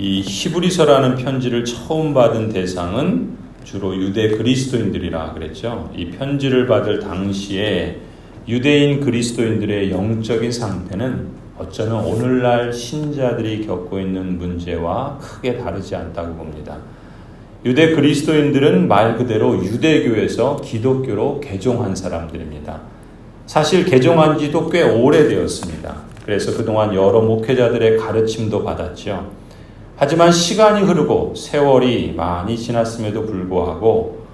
이 히브리서라는 편지를 처음 받은 대상은 주로 유대 그리스도인들이라 그랬죠. 이 편지를 받을 당시에 유대인 그리스도인들의 영적인 상태는 어쩌면 오늘날 신자들이 겪고 있는 문제와 크게 다르지 않다고 봅니다. 유대 그리스도인들은 말 그대로 유대교에서 기독교로 개종한 사람들입니다. 사실 개종한 지도 꽤 오래되었습니다. 그래서 그동안 여러 목회자들의 가르침도 받았죠. 하지만 시간이 흐르고 세월이 많이 지났음에도 불구하고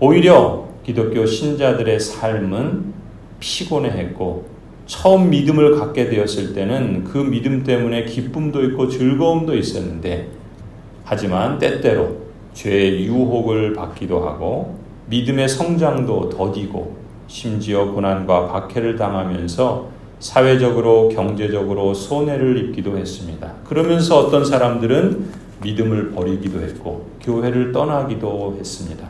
오히려 기독교 신자들의 삶은 피곤해했고 처음 믿음을 갖게 되었을 때는 그 믿음 때문에 기쁨도 있고 즐거움도 있었는데 하지만 때때로 죄의 유혹을 받기도 하고 믿음의 성장도 더디고 심지어 고난과 박해를 당하면서 사회적으로 경제적으로 손해를 입기도 했습니다. 그러면서 어떤 사람들은 믿음을 버리기도 했고 교회를 떠나기도 했습니다.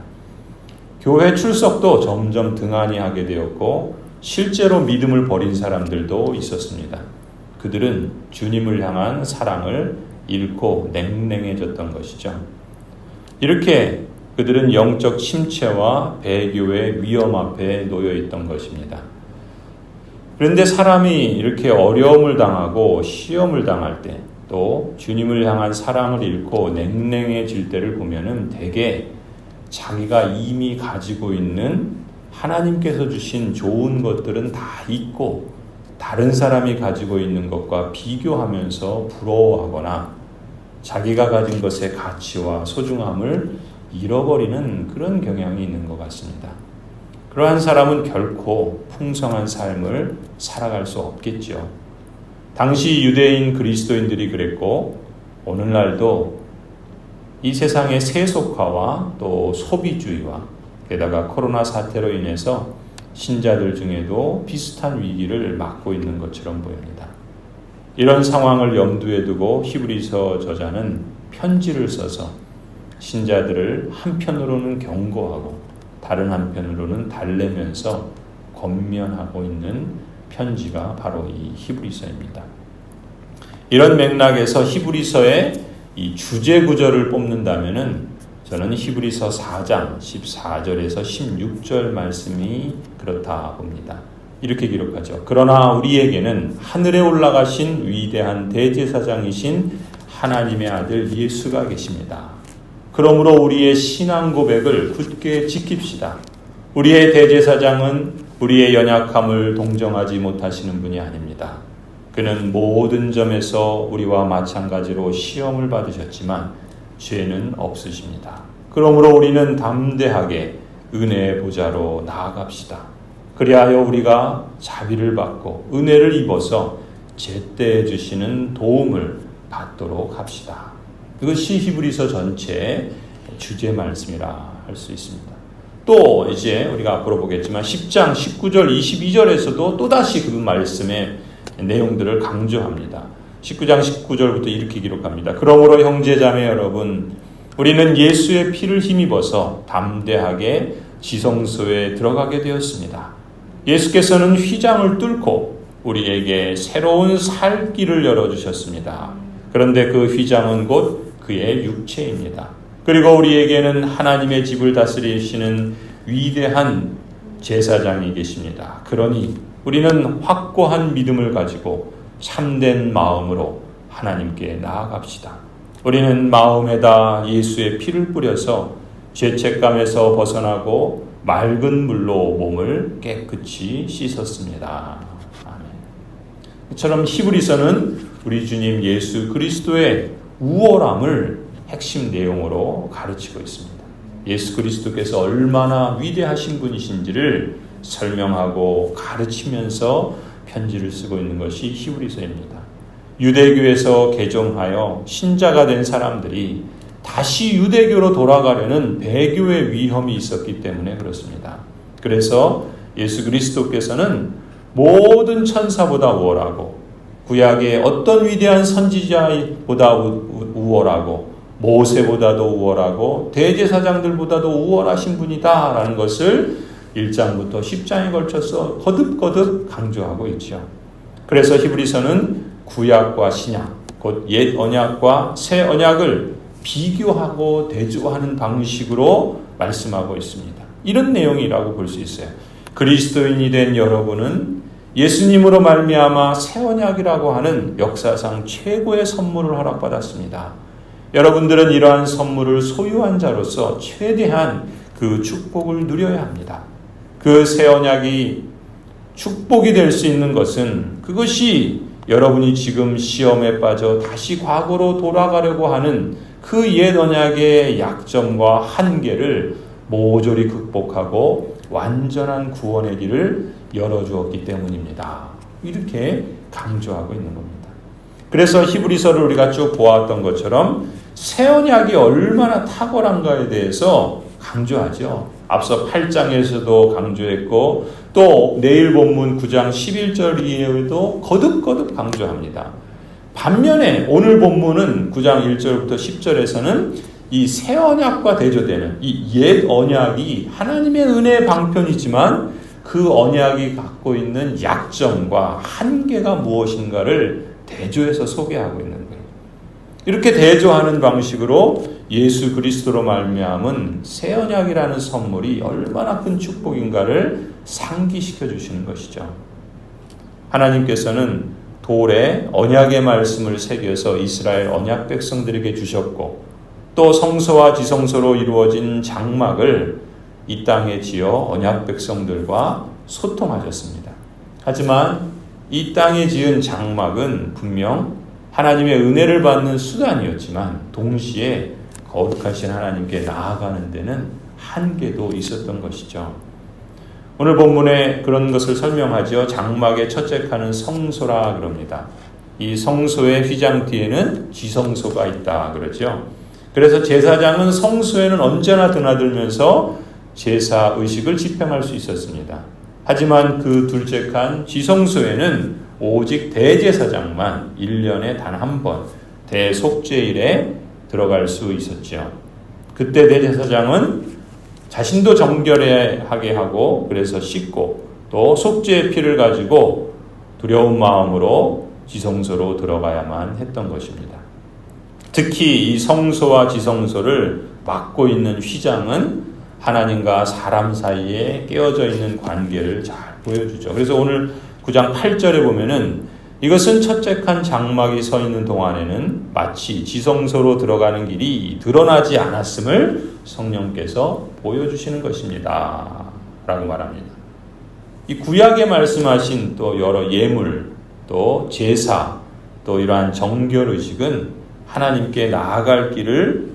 교회 출석도 점점 등한히 하게 되었고 실제로 믿음을 버린 사람들도 있었습니다. 그들은 주님을 향한 사랑을 잃고 냉랭해졌던 것이죠. 이렇게 그들은 영적 침체와 배교의 위험 앞에 놓여 있던 것입니다. 그런데 사람이 이렇게 어려움을 당하고 시험을 당할 때 또 주님을 향한 사랑을 잃고 냉랭해질 때를 보면은 대개 자기가 이미 가지고 있는 하나님께서 주신 좋은 것들은 다 있고 다른 사람이 가지고 있는 것과 비교하면서 부러워하거나 자기가 가진 것의 가치와 소중함을 잃어버리는 그런 경향이 있는 것 같습니다. 그러한 사람은 결코 풍성한 삶을 살아갈 수 없겠죠. 당시 유대인 그리스도인들이 그랬고 오늘날도 이 세상의 세속화와 또 소비주의와 게다가 코로나 사태로 인해서 신자들 중에도 비슷한 위기를 맞고 있는 것처럼 보입니다. 이런 상황을 염두에 두고 히브리서 저자는 편지를 써서 신자들을 한편으로는 경고하고 다른 한편으로는 달래면서 권면하고 있는 편지가 바로 이 히브리서입니다. 이런 맥락에서 히브리서의 이 주제 구절을 뽑는다면은 저는 히브리서 4장 14절에서 16절 말씀이 그렇다 봅니다. 이렇게 기록하죠. 그러나 우리에게는 하늘에 올라가신 위대한 대제사장이신 하나님의 아들 예수가 계십니다. 그러므로 우리의 신앙 고백을 굳게 지킵시다. 우리의 대제사장은 우리의 연약함을 동정하지 못하시는 분이 아닙니다. 그는 모든 점에서 우리와 마찬가지로 시험을 받으셨지만 죄는 없으십니다. 그러므로 우리는 담대하게 은혜의 보좌로 나아갑시다. 그리하여 우리가 자비를 받고 은혜를 입어서 제때 주시는 도움을 받도록 합시다. 이것이 히브리서 전체 주제 말씀이라 할 수 있습니다. 또 이제 우리가 앞으로 보겠지만 10장 19절 22절에서도 또다시 그 말씀의 내용들을 강조합니다. 19장 19절부터 이렇게 기록합니다. 그러므로 형제자매 여러분 우리는 예수의 피를 힘입어서 담대하게 지성소에 들어가게 되었습니다. 예수께서는 휘장을 뚫고 우리에게 새로운 살 길을 열어주셨습니다. 그런데 그 휘장은 곧 그의 육체입니다. 그리고 우리에게는 하나님의 집을 다스리시는 위대한 제사장이 계십니다. 그러니 우리는 확고한 믿음을 가지고 참된 마음으로 하나님께 나아갑시다. 우리는 마음에다 예수의 피를 뿌려서 죄책감에서 벗어나고 맑은 물로 몸을 깨끗이 씻었습니다. 아멘. 이처럼 히브리서는 우리 주님 예수 그리스도의 우월함을 핵심 내용으로 가르치고 있습니다. 예수 그리스도께서 얼마나 위대하신 분이신지를 설명하고 가르치면서 편지를 쓰고 있는 것이 히브리서입니다. 유대교에서 개종하여 신자가 된 사람들이 다시 유대교로 돌아가려는 배교의 위험이 있었기 때문에 그렇습니다. 그래서 예수 그리스도께서는 모든 천사보다 우월하고 구약의 어떤 위대한 선지자보다 우월하고 모세보다도 우월하고 대제사장들보다도 우월하신 분이다라는 것을 1장부터 10장에 걸쳐서 거듭거듭 강조하고 있죠. 그래서 히브리서는 구약과 신약, 곧 옛 언약과 새 언약을 비교하고 대조하는 방식으로 말씀하고 있습니다. 이런 내용이라고 볼 수 있어요. 그리스도인이 된 여러분은 예수님으로 말미암아 새 언약이라고 하는 역사상 최고의 선물을 허락받았습니다. 여러분들은 이러한 선물을 소유한 자로서 최대한 그 축복을 누려야 합니다. 그 새 언약이 축복이 될 수 있는 것은 그것이 여러분이 지금 시험에 빠져 다시 과거로 돌아가려고 하는 그 옛 언약의 약점과 한계를 모조리 극복하고 완전한 구원의 길을 열어주었기 때문입니다. 이렇게 강조하고 있는 겁니다. 그래서 히브리서를 우리가 쭉 보았던 것처럼 새 언약이 얼마나 탁월한가에 대해서 강조하죠. 앞서 8장에서도 강조했고 또 내일 본문 9장 11절 이후에도 거듭거듭 강조합니다. 반면에 오늘 본문은 9장 1절부터 10절에서는 이 새 언약과 대조되는 이 옛 언약이 하나님의 은혜의 방편이지만 그 언약이 갖고 있는 약점과 한계가 무엇인가를 대조해서 소개하고 있는 거예요. 이렇게 대조하는 방식으로 예수 그리스도로 말미암은 새 언약이라는 선물이 얼마나 큰 축복인가를 상기시켜 주시는 것이죠. 하나님께서는 돌에 언약의 말씀을 새겨서 이스라엘 언약 백성들에게 주셨고 또 성소와 지성소로 이루어진 장막을 이 땅에 지어 언약 백성들과 소통하셨습니다. 하지만 이 땅에 지은 장막은 분명 하나님의 은혜를 받는 수단이었지만 동시에 거룩하신 하나님께 나아가는 데는 한계도 있었던 것이죠. 오늘 본문에 그런 것을 설명하죠. 장막의 첫째 칸은 성소라 그럽니다. 이 성소의 휘장 뒤에는 지성소가 있다 그러죠. 그래서 제사장은 성소에는 언제나 드나들면서 제사 의식을 집행할 수 있었습니다. 하지만 그 둘째 칸 지성소에는 오직 대제사장만 1년에 단 한 번 대속죄일에 들어갈 수 있었죠. 그때 대제사장은 자신도 정결하게 하고 그래서 씻고 또 속죄의 피를 가지고 두려운 마음으로 지성소로 들어가야만 했던 것입니다. 특히 이 성소와 지성소를 막고 있는 휘장은 하나님과 사람 사이에 깨어져 있는 관계를 잘 보여주죠. 그래서 오늘 9장 8절에 보면은 이것은 첫째 칸 장막이 서 있는 동안에는 마치 지성소로 들어가는 길이 드러나지 않았음을 성령께서 보여주시는 것입니다. 라고 말합니다. 이 구약에 말씀하신 또 여러 예물, 또 제사, 또 이러한 정결 의식은 하나님께 나아갈 길을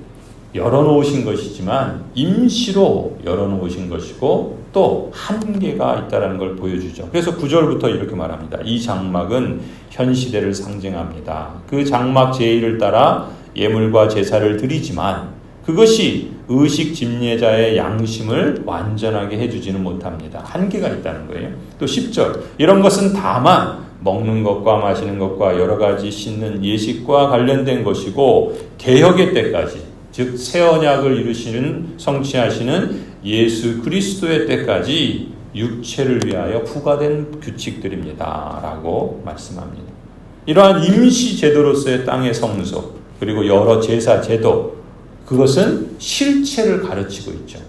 열어놓으신 것이지만 임시로 열어놓으신 것이고 또 한계가 있다는 걸 보여주죠. 그래서 9절부터 이렇게 말합니다. 이 장막은 현 시대를 상징합니다. 그 장막 제의를 따라 예물과 제사를 드리지만 그것이 의식 집례자의 양심을 완전하게 해주지는 못합니다. 한계가 있다는 거예요. 또 10절 이런 것은 다만 먹는 것과 마시는 것과 여러 가지 씻는 예식과 관련된 것이고 개혁의 때까지 즉 새 언약을 이루시는 성취하시는 예수 그리스도의 때까지 육체를 위하여 부과된 규칙들입니다라고 말씀합니다. 이러한 임시 제도로서의 땅의 성소 그리고 여러 제사 제도 그것은 실체를 가르치고 있죠.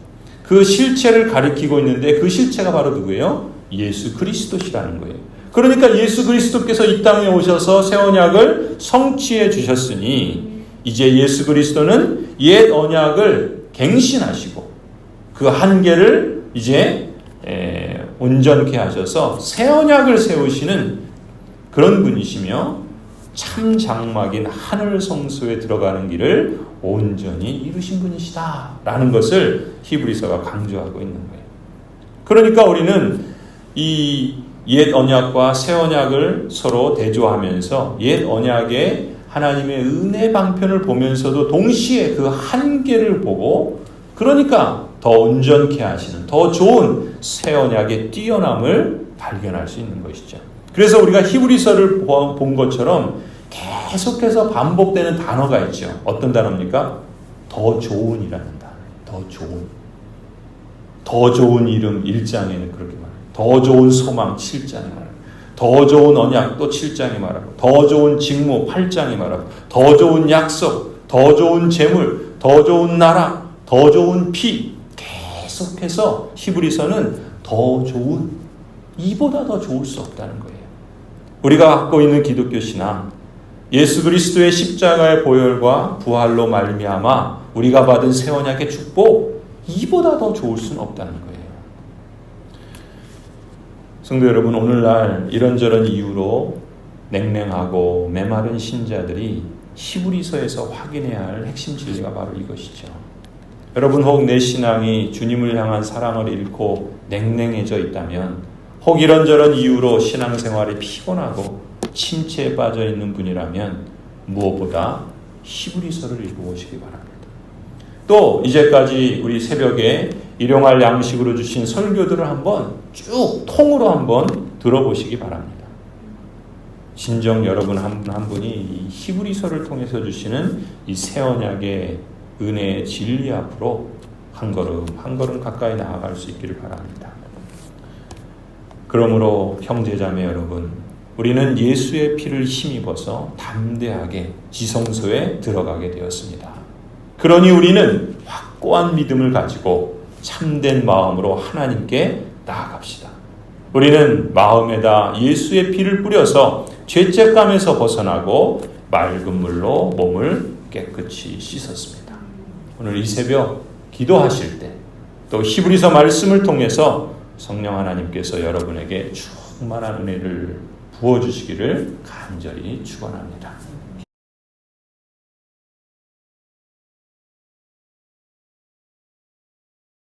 그 실체를 가리키고 있는데 그 실체가 바로 누구예요? 예수 그리스도시라는 거예요. 그러니까 예수 그리스도께서 이 땅에 오셔서 새 언약을 성취해 주셨으니 이제 예수 그리스도는 옛 언약을 갱신하시고 그 한계를 이제 온전케 하셔서 새 언약을 세우시는 그런 분이시며 참 장막인 하늘 성소에 들어가는 길을 온전히 이루신 분이시다라는 것을 히브리서가 강조하고 있는 거예요. 그러니까 우리는 이 옛 언약과 새 언약을 서로 대조하면서 옛 언약의 하나님의 은혜 방편을 보면서도 동시에 그 한계를 보고 그러니까 더 온전케 하시는 더 좋은 새 언약의 뛰어남을 발견할 수 있는 것이죠. 그래서 우리가 히브리서를 본 것처럼 계속해서 반복되는 단어가 있죠. 어떤 단어입니까? 더 좋은이라는 단어. 더 좋은. 더 좋은 이름 1장에는 그렇게 말해요. 더 좋은 소망 7장에 말해요. 더 좋은 언약 또 7장이 말하고 더 좋은 직무 8장이 말하고 더 좋은 약속, 더 좋은 재물, 더 좋은 나라, 더 좋은 피 계속해서 히브리서는 더 좋은 이보다 더 좋을 수 없다는 거예요. 우리가 갖고 있는 기독교 신앙 예수 그리스도의 십자가의 보혈과 부활로 말미암아 우리가 받은 새 언약의 축복 이보다 더 좋을 수는 없다는 거예요. 성도 여러분 오늘날 이런저런 이유로 냉랭하고 메마른 신자들이 히브리서에서 확인해야 할 핵심 진리가 바로 이것이죠. 여러분 혹 내 신앙이 주님을 향한 사랑을 잃고 냉랭해져 있다면 혹 이런저런 이유로 신앙생활이 피곤하고 침체에 빠져 있는 분이라면 무엇보다 히브리서를 읽어보시기 바랍니다. 또 이제까지 우리 새벽에 일용할 양식으로 주신 설교들을 한번 쭉 통으로 한번 들어보시기 바랍니다. 진정 여러분 한, 한 분이 이 히브리서를 통해서 주시는 이 새 언약의 은혜의 진리 앞으로 한 걸음 한 걸음 가까이 나아갈 수 있기를 바랍니다. 그러므로 형제자매 여러분, 우리는 예수의 피를 힘입어서 담대하게 지성소에 들어가게 되었습니다. 그러니 우리는 확고한 믿음을 가지고 참된 마음으로 하나님께 나아갑시다. 우리는 마음에다 예수의 피를 뿌려서 죄책감에서 벗어나고 맑은 물로 몸을 깨끗이 씻었습니다. 오늘 이 새벽 기도하실 때 또 히브리서 말씀을 통해서 성령 하나님께서 여러분에게 충만한 은혜를 부어 주시기를 간절히 축원합니다.